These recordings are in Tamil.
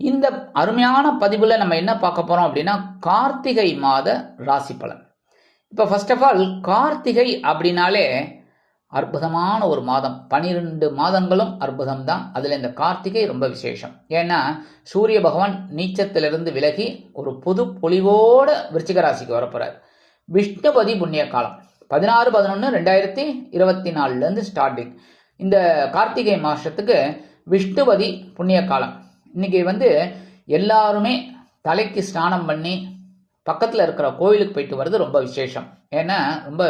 இந்த அருமையான பதிவில் நம்ம என்ன பார்க்க போகிறோம் அப்படின்னா கார்த்திகை மாத ராசி பலன். இப்போ ஃபர்ஸ்ட் ஆஃப் ஆல் கார்த்திகை அப்படின்னாலே அற்புதமான ஒரு மாதம். பனிரெண்டு மாதங்களும் அற்புதம் தான் அதில் இந்த கார்த்திகை ரொம்ப விசேஷம். ஏன்னா சூரிய பகவான் நீச்சத்திலிருந்து விலகி ஒரு புது பொலிவோட விருச்சிக ராசிக்கு வரப்போகிறார் விஷ்ணுபதி புண்ணிய காலம். பதினாறு பதினொன்று ரெண்டாயிரத்தி இருபத்தி நாலுலேருந்து ஸ்டார்டிங் இந்த கார்த்திகை மாதத்துக்கு விஷ்ணுபதி புண்ணிய காலம். இன்னைக்கு வந்து எல்லாருமே தலைக்கு ஸ்நானம் பண்ணி பக்கத்தில் இருக்கிற கோயிலுக்கு போயிட்டு வர்றது ரொம்ப விசேஷம். ஏன்னா ரொம்ப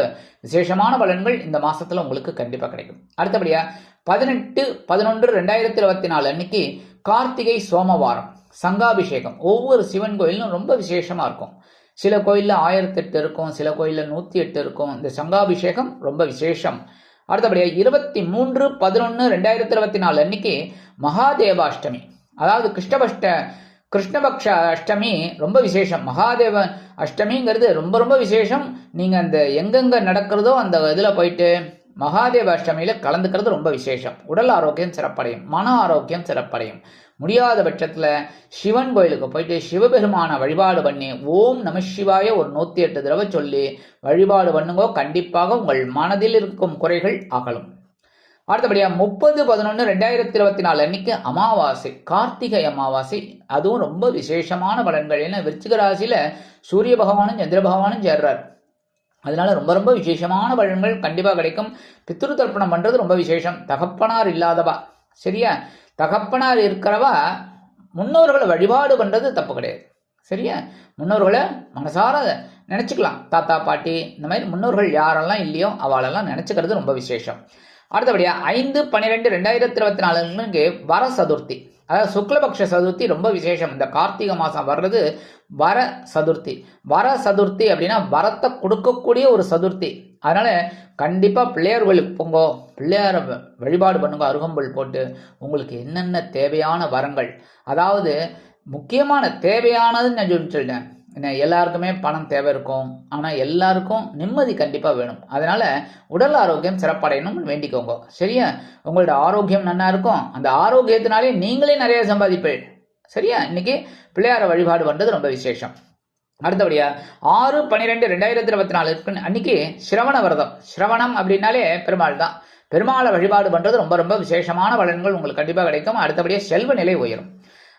விசேஷமான பலன்கள் இந்த மாதத்தில் உங்களுக்கு கண்டிப்பாக கிடைக்கும். அடுத்தபடியாக பதினெட்டு பதினொன்று ரெண்டாயிரத்தி இருபத்தி நாலு அன்னைக்கு கார்த்திகை சோமவாரம் சங்காபிஷேகம். ஒவ்வொரு சிவன் கோயிலும் ரொம்ப விசேஷமாக இருக்கும். சில கோயிலில் ஆயிரத்தெட்டு இருக்கும் சில கோயிலில் நூற்றி எட்டு இருக்கும். இந்த சங்காபிஷேகம் ரொம்ப விசேஷம். அடுத்தபடியாக இருபத்தி மூன்று பதினொன்று ரெண்டாயிரத்தி இருபத்தி நாலு அன்னைக்கு மகாதேவாஷ்டமி. அதாவது கிருஷ்ணபஷ்ட கிருஷ்ணபக்ஷ அஷ்டமி ரொம்ப விசேஷம். மகாதேவ அஷ்டமிங்கிறது ரொம்ப ரொம்ப விசேஷம். நீங்கள் அந்த எங்கெங்கே நடக்கிறதோ அந்த இதில் போயிட்டு மகாதேவ அஷ்டமியில் கலந்துக்கிறது ரொம்ப விசேஷம். உடல் ஆரோக்கியம் சிறப்படையும். மன ஆரோக்கியம் சிறப்படையும். முடியாத பட்சத்தில் சிவன் கோயிலுக்கு போயிட்டு சிவபெருமான வழிபாடு பண்ணி ஓம் நம சிவாய ஒரு நூற்றி எட்டு தடவை சொல்லி வழிபாடு பண்ணுங்கோ. கண்டிப்பாக உங்கள் மனதில் இருக்கும் குறைகள் அகலும். அடுத்தபடியாக முப்பது பதினொன்று ரெண்டாயிரத்தி இருபத்தி நாலு அன்னைக்கு அமாவாசை கார்த்திகை அமாவாசை. அதுவும் ரொம்ப விசேஷமான பலன்கள். ஏன்னா விருச்சிக சூரிய பகவானும் சந்திர பகவானும் சேர்றார். அதனால ரொம்ப ரொம்ப விசேஷமான பலன்கள் கண்டிப்பாக கிடைக்கும். பித்ரு தர்ப்பணம் பண்ணுறது ரொம்ப விசேஷம். தகப்பனார் இல்லாதவா? சரியா? தகப்பனார் இருக்கிறவா முன்னோர்களை வழிபாடு பண்ணுறது தப்பு கிடையாது. சரியா? முன்னோர்களை மனசார நினச்சிக்கலாம். தாத்தா பாட்டி இந்த மாதிரி முன்னோர்கள் யாரெல்லாம் இல்லையோ அவளெல்லாம் நினச்சிக்கிறது ரொம்ப விசேஷம். அடுத்தபடியா ஐந்து பன்னிரெண்டு ரெண்டாயிரத்தி இருபத்தி நாலுக்கு வர சதுர்த்தி. அதாவது சுக்லபக்ஷ சதுர்த்தி ரொம்ப விசேஷம். இந்த கார்த்திகை மாதம் வர்றது வர சதுர்த்தி. வர சதுர்த்தி அப்படின்னா வரத்தை கொடுக்கக்கூடிய ஒரு சதுர்த்தி. அதனால் கண்டிப்பாக பிள்ளையார் கோயிலுக்கு போங்கோ பிள்ளையார வழிபாடு பண்ணுங்க அருகம்புல் போட்டு உங்களுக்கு என்னென்ன தேவையான வரங்கள். அதாவது முக்கியமான தேவையானதுன்னு நான் சொல்லிட்டேன் எல்லாருக்குமே பணம் தேவை இருக்கும் ஆனால் எல்லாருக்கும் நிம்மதி கண்டிப்பாக வேணும். அதனால் உடல் ஆரோக்கியம் சிறப்படையணும்னு வேண்டிக்கோங்க. சரியா? உங்களோட ஆரோக்கியம் நல்லா இருக்கும். அந்த ஆரோக்கியத்தினாலே நீங்களே நிறைய சம்பாதிப்பீள் சரியா? இன்னைக்கு பிள்ளையார வழிபாடு பண்ணுறது ரொம்ப விசேஷம். அடுத்தபடியா ஆறு பன்னிரெண்டு ரெண்டாயிரத்தி இருபத்தி நாலு அன்னைக்கு சிரவண விரதம். சிரவணம் அப்படின்னாலே பெருமாள் தான். பெருமாளை வழிபாடு பண்ணுறது ரொம்ப ரொம்ப விசேஷமான பலன்கள் உங்களுக்கு கண்டிப்பாக கிடைக்கும். அடுத்தபடியாக செல்வ நிலை உயரும்.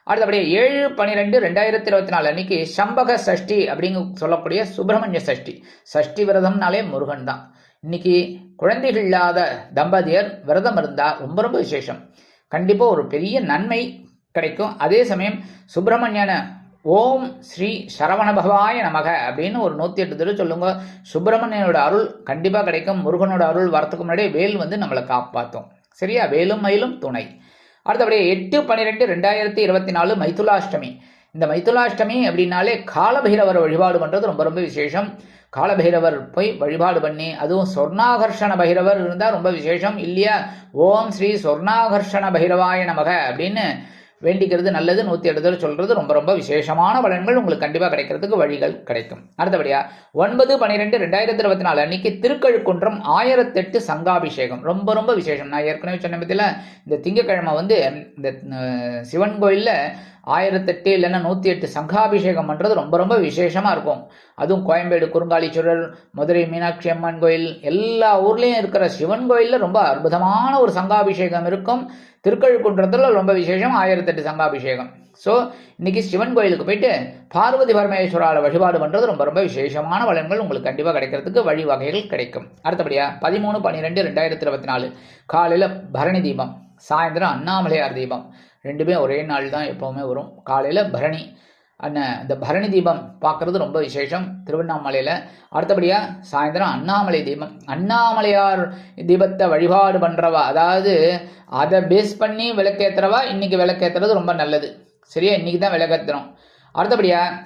அடுத்தபடியே ஏழு பன்னிரெண்டு ரெண்டாயிரத்தி இருபத்தி நாலு அன்னைக்கு சம்பக சஷ்டி அப்படிங்க சொல்லக்கூடிய சுப்பிரமணிய சஷ்டி. சஷ்டி விரதம்னாலே முருகன் தான். இன்னைக்கு குழந்தைகள் இல்லாத தம்பதியர் விரதம் இருந்தால் ரொம்ப ரொம்ப விசேஷம். கண்டிப்பாக ஒரு பெரிய நன்மை கிடைக்கும். அதே சமயம் சுப்பிரமணியன ஓம் ஸ்ரீ சரவண பகவாய நமக அப்படின்னு ஒரு நூற்றி எட்டு தடவை சொல்லுங்க. சுப்பிரமணியனோட அருள் கண்டிப்பாக கிடைக்கும். முருகனோட அருள் வரத்துக்கு முன்னாடியே வேல் வந்து நம்மளை காப்பாற்றும் சரியா? வேலும் மயிலும் துணை. அடுத்தபடியே எட்டு பன்னிரெண்டு ரெண்டாயிரத்தி இருபத்தி நாலு மைத்துலாஷ்டமி இந்த மைத்துலாஷ்டமி அப்படின்னாலே காலபைரவர் வழிபாடு பண்ணுறது ரொம்ப ரொம்ப விசேஷம். காலபைரவர் போய் வழிபாடு பண்ணி அதுவும் சொர்ணாகர்ஷண பைரவர் இருந்தால் ரொம்ப விசேஷம். இல்லையா? ஓம் ஸ்ரீ சொர்ணாகர்ஷண பைரவாய நமக அப்படின்னு வேண்டிக்கிறது நல்லது நூற்றி எழுதல் சொல்கிறது ரொம்ப ரொம்ப விசேஷமான பலன்கள் உங்களுக்கு கண்டிப்பாக கிடைக்கிறதுக்கு வழிகள் கிடைக்கும். அடுத்தபடியா ஒன்பது பன்னிரெண்டு ரெண்டாயிரத்தி இருபத்தி நாலு அன்னைக்கு திருக்கழுக்குன்றம் ஆயிரத்தெட்டு சங்காபிஷேகம். ரொம்ப ரொம்ப விசேஷம். நான் ஏற்கனவே சொன்ன பற்றியில் இந்த திங்கக்கிழமை வந்து இந்த சிவன் கோயிலில் ஆயிரத்தெட்டு இல்லைன்னா நூற்றி எட்டு சங்காபிஷேகம் பண்ணுறது ரொம்ப ரொம்ப விசேஷமாக இருக்கும். அதுவும் கோயம்பேடு குறுங்காலீஸ்வரர் மதுரை மீனாட்சி அம்மன் கோயில் எல்லா ஊர்லேயும் இருக்கிற சிவன் கோயிலில் ரொம்ப அற்புதமான ஒரு சங்காபிஷேகம் இருக்கும். திருக்கழுக்குன்றத்தில் ரொம்ப விசேஷம் ஆயிரத்தெட்டு சங்காபிஷேகம். ஸோ இன்னைக்கு சிவன் கோயிலுக்கு போயிட்டு பார்வதி பரமேஸ்வரால் வழிபாடு பண்ணுறது ரொம்ப ரொம்ப விசேஷமான வளங்கள் உங்களுக்கு கண்டிப்பாக கிடைக்கிறதுக்கு வழி வகைகள் கிடைக்கும். அடுத்தபடியாக பதிமூணு பன்னிரெண்டு ரெண்டாயிரத்தி இருபத்தி நாலு காலையில் பரணி தீபம். சாயந்தரம் அண்ணாமலையார் தீபம்? ரெண்டுமே ஒரே நாள் தான் எப்போவுமே வரும். காலையில் பரணி அண்ணன் இந்த பரணி தீபம் பார்க்குறது ரொம்ப விசேஷம். திருவண்ணாமலையில். அடுத்தபடியாக சாயந்தரம் அண்ணாமலை தீபம். அண்ணாமலையார் தீபத்தை வழிபாடு பண்ணுறவா அதாவது அதை பேஸ் பண்ணி விளக்கேற்றுறவா இன்றைக்கி விளக்கேற்றுறது ரொம்ப நல்லது. சரியா? இன்றைக்கி தான் விளக்கேற்றுறோம் அடுத்தபடியாக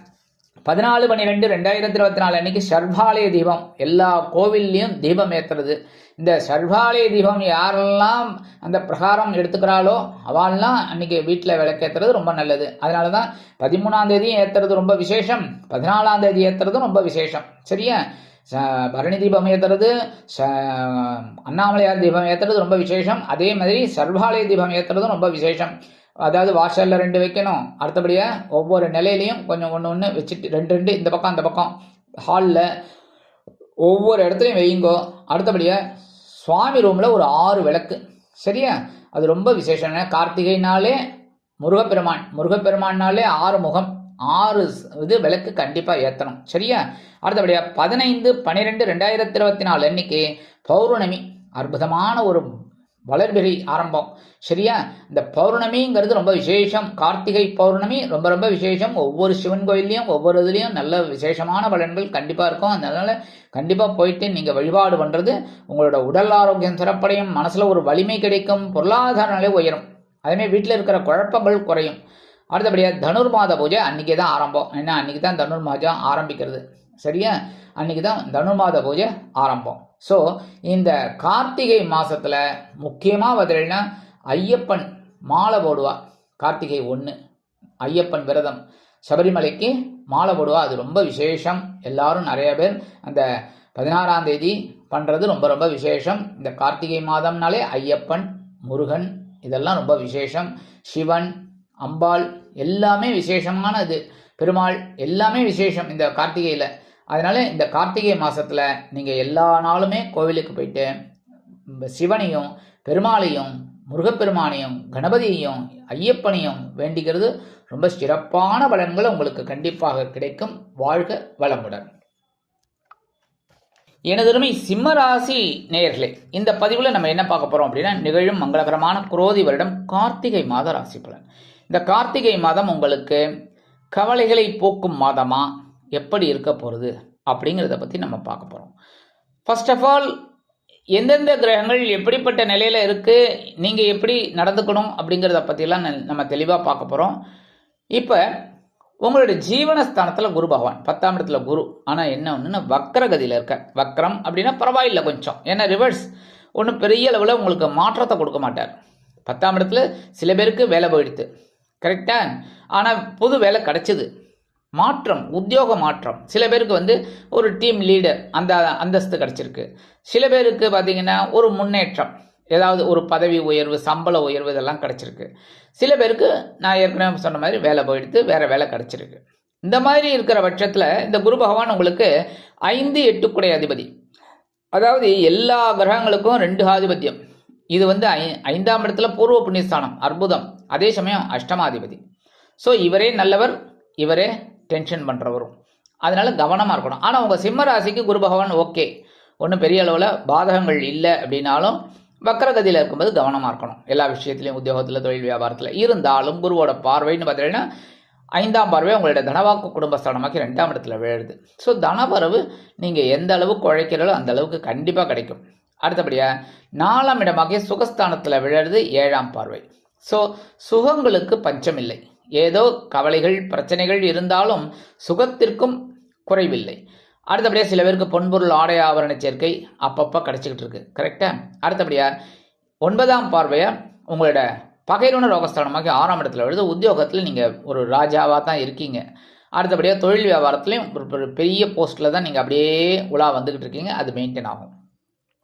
பதினாலு பன்னிரெண்டு ரெண்டாயிரத்தி இருபத்தி நாலு அன்னைக்கு சர்வாலய தீபம். எல்லா கோவில்லையும் தீபம் ஏற்றுறது இந்த சர்வாலய தீபம் யாரெல்லாம் அந்த பிரகாரம் எடுத்துக்கிறாளோ அவள்லாம் அன்னைக்கு வீட்டில் விளக்கேற்றுறது ரொம்ப நல்லது. அதனால தான் பதிமூணாம் தேதியும் ஏற்றுறது ரொம்ப விசேஷம். பதினாலாம் தேதி ஏற்றுறதும் ரொம்ப விசேஷம். சரியா? ச- பரணி தீபம் ஏற்றுறது ச அண்ணாமலையார் தீபம் ஏற்றுறது ரொம்ப விசேஷம். அதே மாதிரி சர்வாலய தீபம் ஏற்றுறதும் ரொம்ப விசேஷம். அதாவது வாஷரில் ரெண்டு வைக்கணும். அடுத்தபடியாக ஒவ்வொரு நிலையிலையும் கொஞ்சம் ஒன்று ஒன்று வச்சுட்டு ரெண்டு ரெண்டு இந்த பக்கம் அந்த பக்கம். ஹாலில் ஒவ்வொரு இடத்துலையும் வையுங்கோ. அடுத்தபடியாக சுவாமி ரூமில் ஒரு ஆறு விளக்கு. சரியா? அது ரொம்ப விசேஷம் கார்த்திகைனாலே முருகப்பெருமான். முருகப்பெருமான்னாலே ஆறு முகம். ஆறு இது விளக்கு கண்டிப்பாக ஏற்றணும் சரியா? அடுத்தபடியாக பதினைந்து பன்னிரெண்டு ரெண்டாயிரத்தி இருபத்தி நாலு அன்னைக்கு பௌர்ணமி. அற்புதமான ஒரு வளர்பிறை ஆரம்பம். சரியா? இந்த பௌர்ணமிங்கிறது ரொம்ப விசேஷம். கார்த்திகை பௌர்ணமி ரொம்ப ரொம்ப விசேஷம். ஒவ்வொரு சிவன் கோயில்லையும் ஒவ்வொரு இதுலேயும் நல்ல விசேஷமான பலன்கள் கண்டிப்பாக இருக்கும். அதனால் கண்டிப்பாக போயிட்டு நீங்கள் வழிபாடு பண்ணுறது உங்களோட உடல் ஆரோக்கியம் சிறப்படையும். மனசில் ஒரு வலிமை கிடைக்கும். பொருளாதார நிலை உயரும். அதேமாதிரி வீட்டில் இருக்கிற குழப்பங்கள் குறையும். அடுத்தபடியாக தனுர்மாத பூஜை அன்றைக்கி தான் ஆரம்பம். ஏன்னா அன்றைக்கி தான் தனுர்மாதம் ஆரம்பிக்கிறது. சரியா? அன்றைக்கி தான் தனுர்மாத பூஜை ஆரம்பம். ஸோ இந்த கார்த்திகை மாதத்தில் முக்கியமாக பார்த்தீங்கன்னா ஐயப்பன் மாலை போடுவா. கார்த்திகை ஒன்று ஐயப்பன் விரதம். சபரிமலைக்கு மாலை போடுவா. அது ரொம்ப விசேஷம். எல்லாரும் நிறைய பேர் அந்த பதினாறாம் தேதி பண்ணுறது ரொம்ப ரொம்ப விசேஷம். இந்த கார்த்திகை மாதம்னாலே ஐயப்பன் முருகன் இதெல்லாம் ரொம்ப விசேஷம். சிவன் அம்பாள் எல்லாமே விசேஷமானது. பெருமாள் எல்லாமே விசேஷம் இந்த கார்த்திகையில். அதனால இந்த கார்த்திகை மாதத்தில் நீங்கள் எல்லா நாளுமே கோவிலுக்கு போயிட்டு சிவனையும் பெருமாளையும் முருகப்பெருமானையும் கணபதியையும் ஐயப்பனையும் வேண்டிக்கிறது ரொம்ப சிறப்பான பலன்கள் உங்களுக்கு கண்டிப்பாக கிடைக்கும். வாழ்க வளமுடன். எனதருமை சிம்ம ராசி நேயர்களே இந்த பதிவில் நம்ம என்ன பார்க்க போகிறோம் அப்படின்னா நிகழும் மங்களகரமான குரோதி வருடம் கார்த்திகை மாத ராசி பலன். இந்த கார்த்திகை மாதம் உங்களுக்கு கவலைகளை போக்கும் மாதமாக எப்படி இருக்க போகிறது அப்படிங்கிறத பற்றி நம்ம பார்க்க போகிறோம் ஃபர்ஸ்ட் ஆஃப் ஆல் எந்தெந்த கிரகங்கள் எப்படிப்பட்ட நிலையில் இருக்குது நீங்கள் எப்படி நடந்துக்கணும் அப்படிங்கிறத பற்றிலாம் நம்ம தெளிவாக பார்க்க போகிறோம் இப்போ உங்களுடைய ஜீவனஸ்தானத்தில் குரு பகவான் பத்தாம் இடத்துல குரு. ஆனால் என்ன ஒன்றுன்னா வக்கரகதியில் இருக்க. வக்ரம் அப்படின்னா பரவாயில்லை கொஞ்சம். ஏன்னா ரிவர்ஸ் ஒன்றும் பெரிய அளவில் உங்களுக்கு மாற்றத்தை கொடுக்க மாட்டார். பத்தாம் இடத்துல சில பேருக்கு வேலை போயிடுது. கரெக்டாக ஆனால் புது வேலை கிடச்சிது. மாற்றம் உத்தியோக மாற்றம். சில பேருக்கு வந்து ஒரு டீம் லீடர் அந்த அந்தஸ்து கிடச்சிருக்கு. சில பேருக்கு பார்த்தீங்கன்னா ஒரு முன்னேற்றம் ஏதாவது ஒரு பதவி உயர்வு சம்பள உயர்வு இதெல்லாம் கிடச்சிருக்கு. சில பேருக்கு நான் ஏற்கனவே சொன்ன மாதிரி வேலை போயிடுத்து வேறு வேலை கிடச்சிருக்கு. இந்த மாதிரி இருக்கிற பட்சத்தில் இந்த குரு பகவான் உங்களுக்கு ஐந்து எட்டுக்குடை அதிபதி. அதாவது எல்லா கிரகங்களுக்கும் ரெண்டு ஆதிபத்தியம். இது வந்து ஐ ஐந்தாம் இடத்துல பூர்வ புண்ணியஸ்தானம் அற்புதம். அதே சமயம் அஷ்டமாதிபதி. ஸோ இவரே நல்லவர் இவரே டென்ஷன் பண்ணுறவரும் அதனால் கவனமாக இருக்கணும். ஆனால் உங்கள் சிம்ம ராசிக்கு குரு பகவான் ஓகே ஒன்றும் பெரிய அளவில் பாதகங்கள் இல்லை அப்படின்னாலும் வக்கரகதியில் இருக்கும்போது கவனமாக இருக்கணும். எல்லா விஷயத்துலையும் உத்தியோகத்தில் தொழில் வியாபாரத்தில் இருந்தாலும் குருவோட பார்வைன்னு பார்த்தீங்கன்னா ஐந்தாம் பார்வை உங்களோட தனவாக்கு குடும்பஸ்தானமாக்கி ரெண்டாம் இடத்துல விழுது. ஸோ தனவரவு நீங்கள் எந்த அளவுக்கு உழைக்கிறீங்களோ அந்த அளவுக்கு கண்டிப்பாக கிடைக்கும். அடுத்தபடியாக நாலாம் இடமாகிய சுகஸ்தானத்தில் விழுறது ஏழாம் பார்வை. ஸோ சுகங்களுக்கு பஞ்சம் இல்லை. ஏதோ கவலைகள் பிரச்சனைகள் இருந்தாலும் சுகத்திற்கும் குறைவில்லை. அடுத்தபடியாக சில பேருக்கு பொன்பொருள் ஆடை ஆபரண சேர்க்கை அப்பப்போ கிடச்சிக்கிட்டு இருக்கு. கரெக்டாக அடுத்தபடியாக ஒன்பதாம் பார்வையாக உங்களோட பகைருண ரோகஸ்தானமாக ஆறாம் இடத்துல வருது. உத்தியோகத்தில் நீங்கள் ஒரு ராஜாவாக தான் இருக்கீங்க. அடுத்தபடியாக தொழில் வியாபாரத்துலையும் ஒரு ஒரு பெரிய போஸ்ட்டில் தான் நீங்கள் அப்படியே உலா வந்துக்கிட்டு இருக்கீங்க. அது மெயின்டைன் ஆகும்.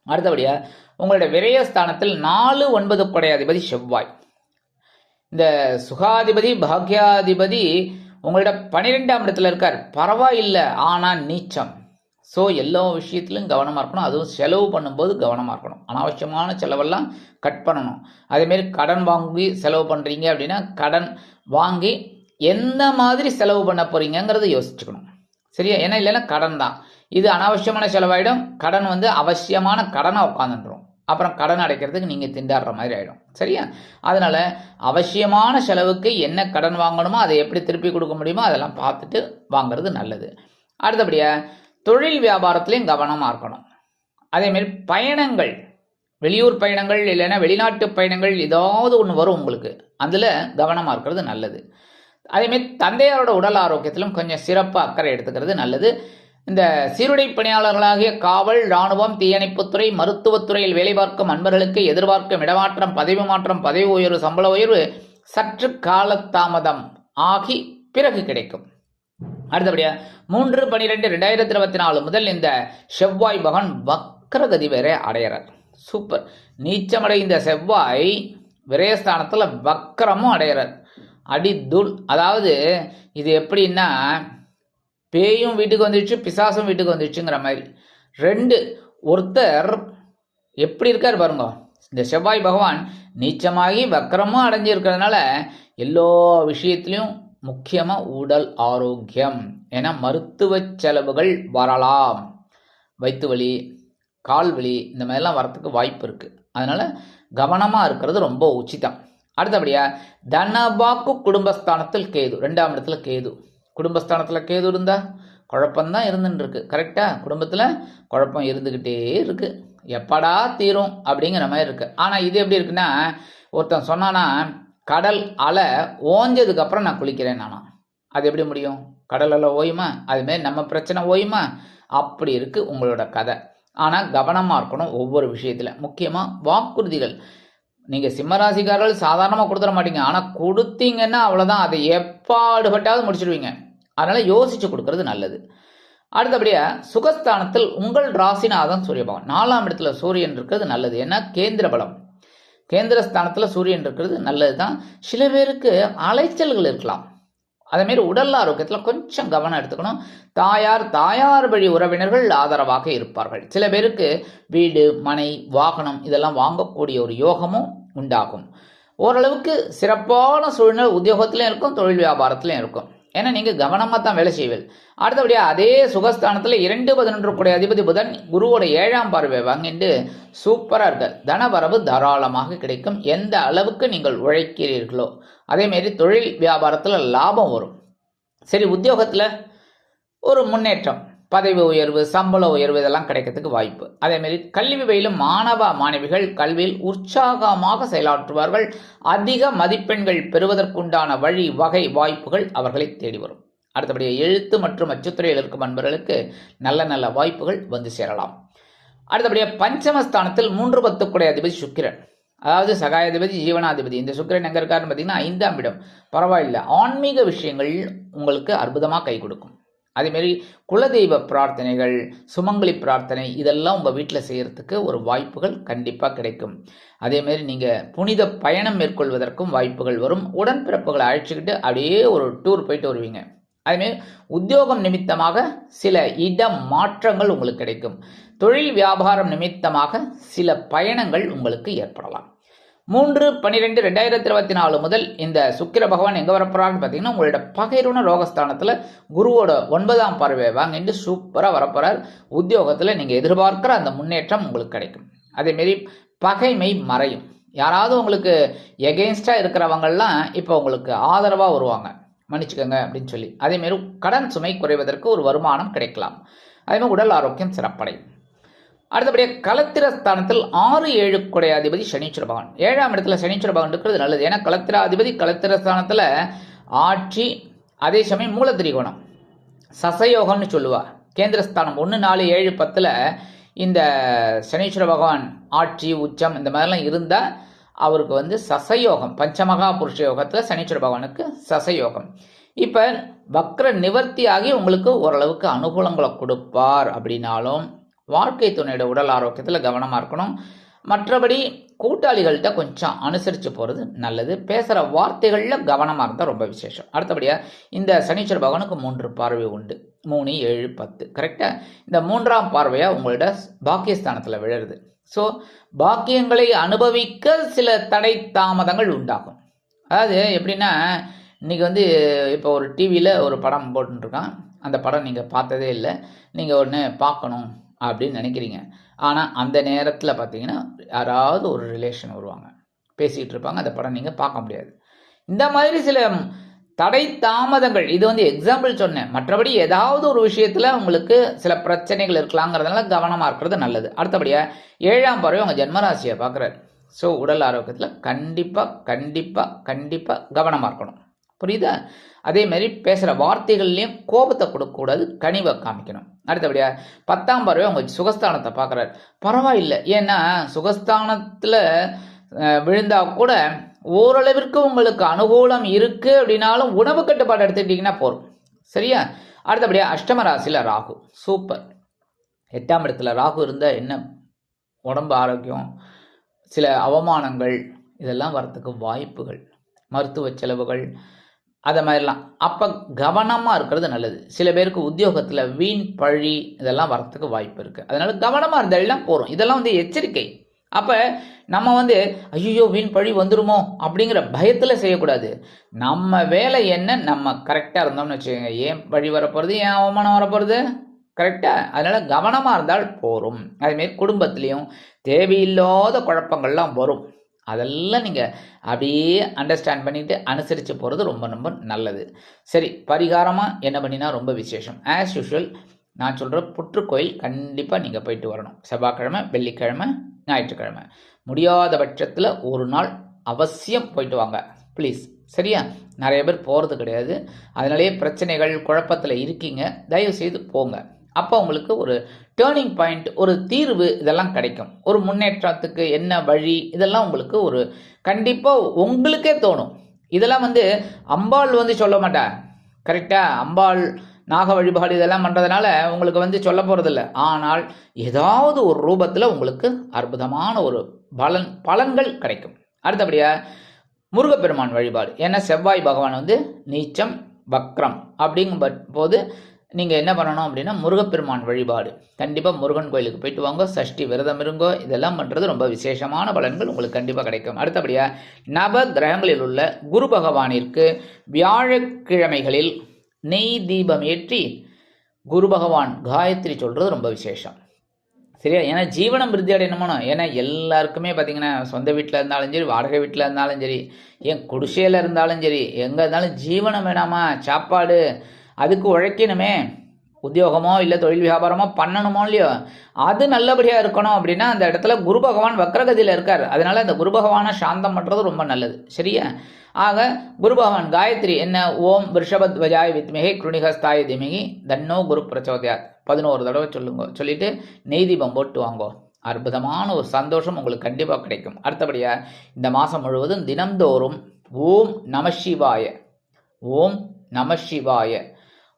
அடுத்தபடியாக உங்களோட விரயஸ்தானத்தில் நாலு ஒன்பது கொடை அதிபதி செவ்வாய். இந்த சுகாதிபதி பாக்யாதிபதி உங்களோட பன்னிரெண்டாம் இடத்துல இருக்கார். பரவாயில்லை ஆனால் நீச்சம். ஸோ எல்லா விஷயத்திலும் கவனமாக இருக்கணும். அதுவும் செலவு பண்ணும்போது கவனமாக இருக்கணும். அனாவசியமான செலவெல்லாம் கட் பண்ணணும். அதேமாரி கடன் வாங்கி செலவு பண்ணுறீங்க அப்படின்னா கடன் வாங்கி எந்த மாதிரி செலவு பண்ண போகிறீங்கிறத யோசிச்சுக்கணும். சரியா? ஏன்னா இல்லைன்னா கடன் தான். இது அனாவசியமான செலவாயிடும். கடன் வந்து அவசியமான கடனாக உட்காந்துட்டுரும் அப்புறம் கடன் அடைக்கிறதுக்கு நீங்கள் திண்டாடுற மாதிரி ஆகிடும் சரியா? அதனால் அவசியமான செலவுக்கு என்ன கடன் வாங்கணுமோ அதை எப்படி திருப்பி கொடுக்க முடியுமோ அதெல்லாம் பார்த்துட்டு வாங்குறது நல்லது. அடுத்தபடியாக தொழில் வியாபாரத்துலேயும் கவனமாக இருக்கணும். அதேமாரி பயணங்கள் வெளியூர் பயணங்கள் இல்லைன்னா வெளிநாட்டு பயணங்கள் ஏதாவது ஒன்று வரும் உங்களுக்கு. அதில் கவனமாக இருக்கிறது நல்லது. அதேமாரி தந்தையாரோட உடல் ஆரோக்கியத்திலும் கொஞ்சம் சிறப்பாக அக்கறை எடுத்துக்கிறது நல்லது. இந்த சீருடை பணியாளர்களாகிய காவல் இராணுவம் தீயணைப்புத்துறை மருத்துவத்துறையில் வேலை பார்க்கும் அன்பர்களுக்கு எதிர்பார்க்கும் இடமாற்றம் பதவி மாற்றம் பதவி உயர்வு சம்பள உயர்வு சற்று காலதாமதம் ஆகி பிறகு கிடைக்கும். அடுத்தபடியா மூன்று பனிரெண்டு ரெண்டாயிரத்தி இருபத்தி நாலு முதல் இந்த செவ்வாய் பகவான் வக்கரகதி வேற அடையிறார் சூப்பர். நீச்சமடைந்த செவ்வாய் விரயஸ்தானத்தில் வக்கரமும் அடையிறார் அடி துல் அதாவது இது எப்படின்னா பேயும் வீட்டுக்கு வந்துடுச்சு பிசாசும் வீட்டுக்கு வந்துடுச்சுங்கிற மாதிரி. ரெண்டு ஒருத்தர் எப்படி இருக்கார் பாருங்க. இந்த செவ்வாய் பகவான் நீச்சமாகி வக்கரமும் அடைஞ்சிருக்கிறதுனால எல்லா விஷயத்திலையும் முக்கியமாக உடல் ஆரோக்கியம். என மருத்துவ செலவுகள் வரலாம். வயிற்று வலி கால் வலி இந்த மாதிரிலாம் வரத்துக்கு வாய்ப்பு இருக்குது அதனால் கவனமாக இருக்கிறது ரொம்ப உச்சிதம். அடுத்தபடியாக தனபாக்கு குடும்பஸ்தானத்தில் கேது ரெண்டாம் இடத்துல கேது. குடும்பஸ்தானத்தில் கேது இருந்தா குழப்பம்தான் இருந்துன்னு இருக்கு கரெக்டாக குடும்பத்தில் குழப்பம் இருந்துக்கிட்டே இருக்கு. எப்படா தீரும் அப்படிங்கிற மாதிரி இருக்கு. ஆனால் இது எப்படி இருக்குன்னா ஒருத்தன் சொன்னான்னா கடல் அலை ஓஞ்சதுக்கப்புறம் நான் குளிக்கிறேன் நானும் அது எப்படி முடியும்? கடல் அலை ஓயுமா? அதுமாரி நம்ம பிரச்சனை ஓயுமா? அப்படி இருக்கு உங்களோட கதை. ஆனால் கவனமாக இருக்கணும் ஒவ்வொரு விஷயத்தில். முக்கியமாக வாக்குறுதிகள். நீங்கள் சிம்மராசிக்காரர்கள் சாதாரணமாக கொடுத்துட மாட்டீங்க. ஆனால் கொடுத்தீங்கன்னா அவ்வளோதான் அதை எப்பாடுபட்டாவது முடிச்சிடுவீங்க. அதனால் யோசித்து கொடுக்கறது நல்லது. அடுத்தபடியாக சுகஸ்தானத்தில் உங்கள் ராசிநாதன் சூரிய பகவான். நாலாம் இடத்துல சூரியன் இருக்கிறது நல்லது. ஏன்னா கேந்திர பலம். கேந்திர ஸ்தானத்தில் சூரியன் இருக்கிறது நல்லது தான் சில பேருக்கு அலைச்சல்கள் இருக்கலாம். அதேமாரி உடல் ஆரோக்கியத்தில் கொஞ்சம் கவனம் எடுத்துக்கணும். தாயார் தாயார் வழி உறவினர்கள் ஆதரவாக இருப்பார்கள். சில பேருக்கு வீடு மனை வாகனம் இதெல்லாம் வாங்கக்கூடிய ஒரு யோகமும் உண்டாகும். ஓரளவுக்கு சிறப்பான சூழ்நிலை உத்தியோகத்திலையும் இருக்கும் தொழில் வியாபாரத்திலையும் இருக்கும். ஏன்னா நீங்கள் கவனமாக தான் வேலை செய்வீர்கள். அடுத்தபடியாக அதே சுகஸ்தானத்தில் இரண்டு பதினொன்று கூடிய அதிபதி புதன் குருவோட ஏழாம் பார்வை வாங்கிட்டு சூப்பராக இருக்க தனவரவு தாராளமாக கிடைக்கும். எந்த அளவுக்கு நீங்கள் உழைக்கிறீர்களோ. அதேமாரி தொழில் வியாபாரத்தில் லாபம் வரும். சரி உத்தியோகத்தில் ஒரு முன்னேற்றம். பதவி உயர்வு சம்பள உயர்வு இதெல்லாம் கிடைக்கிறதுக்கு வாய்ப்பு. அதேமாரி கல்வி பயிலும் மாணவ மாணவிகள் கல்வியில் உற்சாகமாக செயலாற்றுவார்கள். அதிக மதிப்பெண்கள் பெறுவதற்குண்டான வழி வகை வாய்ப்புகள் அவர்களை தேடி வரும். அடுத்தபடியாக எழுத்து மற்றும் அச்சுத்துறையில் இருக்கும் அன்பர்களுக்கு நல்ல நல்ல வாய்ப்புகள் வந்து சேரலாம். அடுத்தபடியாக பஞ்சமஸ்தானத்தில் மூன்று பத்துக்குடைய அதிபதி சுக்கிரன். அதாவது சகாயாதிபதி ஜீவனாதிபதி. இந்த சுக்கிரன் எங்கே இருக்காருன்னு பார்த்தீங்கன்னா ஐந்தாம் இடம். பரவாயில்லை. ஆன்மீக விஷயங்கள் உங்களுக்கு அற்புதமாக கை கொடுக்கும். அதேமாரி குலதெய்வ பிரார்த்தனைகள் சுமங்கலி பிரார்த்தனை இதெல்லாம் உங்கள் வீட்டில் செய்கிறதுக்கு ஒரு வாய்ப்புகள் கண்டிப்பாக கிடைக்கும். அதேமாரி நீங்கள் புனித பயணம் மேற்கொள்வதற்கும் வாய்ப்புகள் வரும். உடன்பிறப்புகளை அழைச்சிக்கிட்டு அப்படியே ஒரு டூர் போயிட்டு வருவீங்க. அதுமாரி உத்தியோகம் நிமித்தமாக சில இட மாற்றங்கள் உங்களுக்கு கிடைக்கும். தொழில் வியாபாரம் நிமித்தமாக சில பயணங்கள் உங்களுக்கு ஏற்படலாம். மூன்று பன்னிரெண்டு ரெண்டாயிரத்தி இருபத்தி நாலு முதல் இந்த சுக்கிர பகவான் எங்கே வரப்போறான்னு பார்த்தீங்கன்னா உங்களோட பகைருண ரோகஸ்தானத்தில் குருவோட ஒன்பதாம் பார்வை வாங்கிட்டு சூப்பராக வரப்போகிறார் உத்தியோகத்தில் நீங்கள் எதிர்பார்க்குற அந்த முன்னேற்றம் உங்களுக்கு கிடைக்கும். அதேமாரி பகைமை மறையும். யாராவது உங்களுக்கு எகெயின்ஸ்டாக இருக்கிறவங்கள்லாம் இப்போ உங்களுக்கு ஆதரவாக வருவாங்க. மன்னிச்சுக்கோங்க அப்படின்னு சொல்லி. அதேமாரி கடன் சுமை குறைவதற்கு ஒரு வருமானம் கிடைக்கலாம். அதேமாதிரி உடல் ஆரோக்கியம் சிறப்படையும். அடுத்தபடியாக கலத்திரஸ்தானத்தில் ஆறு ஏழு குடைய அதிபதி சனீஸ்வர பகவான். ஏழாம் இடத்துல சனீஸ்வர பகவான் இருக்கிறது நல்லது. ஏன்னா கலத்திர அதிபதி கலத்திரஸ்தானத்தில் ஆட்சி அதே சமயம் மூல திரிகோணம் சசயோகம்னு சொல்லுவா. கேந்திரஸ்தானம் ஒன்று நாலு ஏழு பத்தில் இந்த சனீஸ்வர பகவான் ஆட்சி உச்சம் இந்த மாதிரிலாம் இருந்தால் அவருக்கு வந்து சசயோகம் பஞ்சமகா புருஷ யோகத்தில் சனீஸ்வர பகவானுக்கு சசயோகம். இப்போ வக்ர நிவர்த்தியாகி உங்களுக்கு ஓரளவுக்கு அனுகூலங்களை கொடுப்பார் அப்படின்னாலும் வாழ்க்கை துணையோட உடல் ஆரோக்கியத்தில் கவனமாக இருக்கணும். மற்றபடி கூட்டாளிகள்கிட்ட கொஞ்சம் அனுசரித்து போகிறது நல்லது. பேசுகிற வார்த்தைகளில் கவனமாக இருந்தால் ரொம்ப விசேஷம். அடுத்தபடியாக இந்த சனீஸ்வர பகவானுக்கு மூன்று பார்வை உண்டு. மூணு ஏழு பத்து. கரெக்டாக இந்த மூன்றாம் பார்வையாக உங்களோட பாக்கியஸ்தானத்தில் விழுறது. ஸோ பாக்கியங்களை அனுபவிக்க சில தடை தாமதங்கள் உண்டாகும். அதாவது எப்படின்னா இன்றைக்கி வந்து இப்போ ஒரு டிவியில் ஒரு படம் போட்டுருக்கான். அந்த படம் நீங்கள் பார்த்ததே இல்லை. நீங்கள் ஒன்று பார்க்கணும். அப்படின்னு நினைக்கிறீங்க. ஆனால் அந்த நேரத்தில் பார்த்தீங்கன்னா யாராவது ஒரு ரிலேஷன் வருவாங்க. பேசிகிட்டு இருப்பாங்க அந்த படம் நீங்கள் பார்க்க முடியாது. இந்த மாதிரி சில தடை தாமதங்கள் இது வந்து எக்ஸாம்பிள் சொன்னேன். மற்றபடி ஏதாவது ஒரு விஷயத்தில் உங்களுக்கு சில பிரச்சனைகள் இருக்கலாங்கிறதுனால கவனமாக இருக்கிறது நல்லது. அடுத்தபடியாக ஏழாம் பறவை உங்கள் ஜென்மராசியை பார்க்குறாரு. ஸோ உடல் ஆரோக்கியத்தில் கண்டிப்பாக கண்டிப்பாக கண்டிப்பாக கவனமாக இருக்கணும். புரியுதா? அதே மாதிரி பேசுகிற வார்த்தைகள்லையும் கோபத்தை கொடுக்கக்கூடாது கனிவை காமிக்கணும். அடுத்தபடியாக பத்தாம் பறவை அவங்க சுகஸ்தானத்தை பார்க்குறாரு. பரவாயில்லை. ஏன்னா சுகஸ்தானத்தில் விழுந்தா கூட ஓரளவிற்கு உங்களுக்கு அனுகூலம் இருக்குது அப்படின்னாலும் உணவு கட்டுப்பாடு எடுத்துக்கிட்டிங்கன்னா போதும். சரியா? அடுத்தபடியாக அஷ்டம ராசியில் ராகு. சூப்பர். எட்டாம் இடத்துல ராகு இருந்தால் என்ன? உடம்பு ஆரோக்கியம் சில அவமானங்கள் இதெல்லாம் வரத்துக்கு வாய்ப்புகள் மருத்துவ செலவுகள் அதை மாதிரிலாம். அப்போ கவனமாக இருக்கிறது நல்லது. சில பேருக்கு உத்தியோகத்தில் வீண் பழி இதெல்லாம் வரத்துக்கு வாய்ப்பு இருக்குது அதனால் கவனமாக இருந்தாலும் போகிறோம் இதெல்லாம் வந்து எச்சரிக்கை. அப்போ நம்ம வந்து ஐயோ வீண் பழி வந்துருமோ? அப்படிங்கிற பயத்தில் செய்யக்கூடாது. நம்ம வேலை என்ன? நம்ம கரெக்டாக இருந்தோம்னு வச்சுக்கோங்க. ஏன் பழி வரப்போகிறது ஏன் அவமானம் வரப்போகிறது கரெக்டாக அதனால் கவனமாக இருந்தால் போகும் அதேமாரி குடும்பத்துலேயும் தேவையில்லாத குழப்பங்கள்லாம் வரும். அதெல்லாம் நீங்கள் அப்படியே அண்டர்ஸ்டாண்ட் பண்ணிவிட்டு அனுசரித்து போகிறது ரொம்ப ரொம்ப நல்லது. சரி பரிகாரமாக என்ன பண்ணினா ரொம்ப விசேஷம். ஆஸ் யூஷுவல் நான் சொல்கிற புற்றுக்கோயில் கண்டிப்பாக நீங்கள் போயிட்டு வரணும். செவ்வாய்க்கிழமை வெள்ளிக்கிழமை ஞாயிற்றுக்கிழமை. முடியாத பட்சத்தில் ஒரு நாள் அவசியம் போயிட்டு வாங்க. ப்ளீஸ் சரியா? நிறைய பேர் போகிறது கிடையாது. அதனாலேயே பிரச்சனைகள் குழப்பத்தில் இருக்கீங்க. தயவுசெய்து போங்க. அப்போ உங்களுக்கு ஒரு டேர்னிங் பாயிண்ட் ஒரு தீர்வு இதெல்லாம் கிடைக்கும். ஒரு முன்னேற்றத்துக்கு என்ன வழி இதெல்லாம் உங்களுக்கு ஒரு கண்டிப்பாக உங்களுக்கே தோணும். இதெல்லாம் வந்து அம்பாள் வந்து சொல்ல மாட்டா. கரெக்டாக அம்பாள் நாக வழிபாடு இதெல்லாம் பண்ணுறதுனால உங்களுக்கு வந்து சொல்ல போகிறதில்ல ஆனால் ஏதாவது ஒரு ரூபத்தில் உங்களுக்கு அற்புதமான ஒரு பலன் பலன்கள் கிடைக்கும். அடுத்தபடியாக முருகப்பெருமான் வழிபாடு. ஏன்னா செவ்வாய் பகவான் வந்து நீச்சம் வக்ரம் அப்படிங்கும் போது நீங்கள் என்ன பண்ணணும் அப்படின்னா முருகப்பெருமான் வழிபாடு. கண்டிப்பாக முருகன் கோயிலுக்கு போயிட்டு வாங்க. சஷ்டி விரதம் இருங்கோ. இதெல்லாம் பண்ணுறது ரொம்ப விசேஷமான பலன்கள் உங்களுக்கு கண்டிப்பாக கிடைக்கும். அடுத்தபடியாக நவ கிரகங்களில் உள்ள குரு பகவானிற்கு வியாழக்கிழமைகளில் நெய் தீபம் ஏற்றி குரு பகவான் காயத்ரி சொல்கிறது ரொம்ப விசேஷம். சரியா? ஏன்னா ஜீவனம் விருத்தி அடையணுமோ ஏன்னா எல்லாருக்குமே பார்த்தீங்கன்னா சொந்த வீட்டில் இருந்தாலும் சரி வாடகை வீட்டில் இருந்தாலும் சரி என் குடிசையில் இருந்தாலும் சரி எங்கே இருந்தாலும் ஜீவனம் வேணாமா? சாப்பாடு அதுக்கு உழைக்கணுமே. உத்தியோகமோ இல்லை தொழில் வியாபாரமோ பண்ணணுமோ இல்லையோ? அது நல்லபடியாக இருக்கணும் அப்படின்னா அந்த இடத்துல குரு பகவான் வக்ரகதியில் இருக்கார். அதனால் அந்த குரு பகவானை சாந்தம் பண்ணுறது ரொம்ப நல்லது. சரியா? ஆக குரு பகவான் காயத்ரி என்ன? ஓம் ரிஷபத்வஜாய் வித்மிகை குருணிகஸ்தாய திமிகி தன்னோ குரு பிரச்சோதயாத். பதினோரு தடவை சொல்லுங்க. சொல்லிட்டு நெய் தீபம் போட்டு வாங்கோ. அற்புதமான ஒரு சந்தோஷம் உங்களுக்கு கண்டிப்பாக கிடைக்கும். அடுத்தபடியாக இந்த மாதம் முழுவதும் தினந்தோறும் ஓம் நம சிவாய. ஓம் நம சிவாய.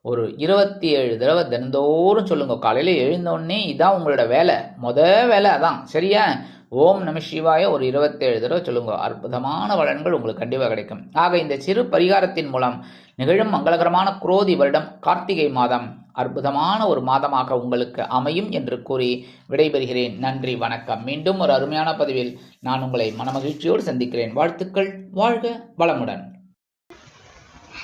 ஒரு இருபத்தி ஏழு தடவை தினந்தோறும் சொல்லுங்க. காலையில் எழுந்தோடனே இதான் உங்களோட வேலை. மொத வேலை அதான். சரியா? ஓம் நம சிவாய ஒரு இருபத்தேழு தடவை சொல்லுங்க. அற்புதமான பலன்கள் உங்களுக்கு கண்டிப்பாக கிடைக்கும். ஆக இந்த சிறு பரிகாரத்தின் மூலம் நிகழும் மங்களகரமான குரோதி வருடம் கார்த்திகை மாதம் அற்புதமான ஒரு மாதமாக உங்களுக்கு அமையும் என்று கூறி விடைபெறுகிறேன். நன்றி வணக்கம். மீண்டும் ஒரு அருமையான பதிவில் நான் உங்களை மனமகிழ்ச்சியோடு சந்திக்கிறேன். வாழ்த்துக்கள். வாழ்க வளமுடன்.